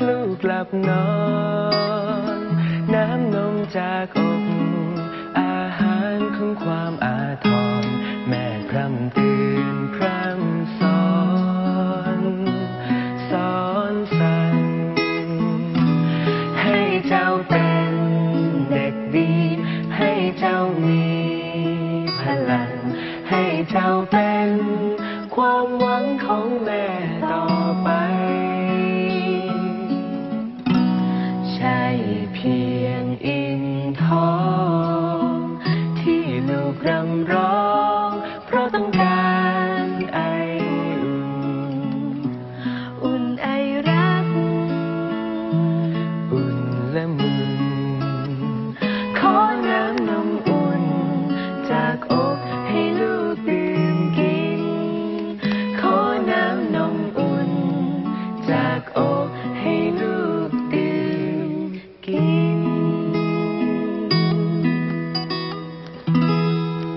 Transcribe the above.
กลูกหลับนอน น้ำนมจากอกอาหารของความอาทรแม่พร่ำเตือนพร่ำสอนสอนสั่งให้เจ้าเป็นเด็กดี ให้เจ้ามีพลัง ให้เจ้าเป็นความหวังของแม่ ต้องการอุ่นอุ่นไอรัก อุ่นและมึนขอน้ำนมอุ่น จากอกให้ลูกดื่มกิน ขอน้ำนมอุ่น จากอก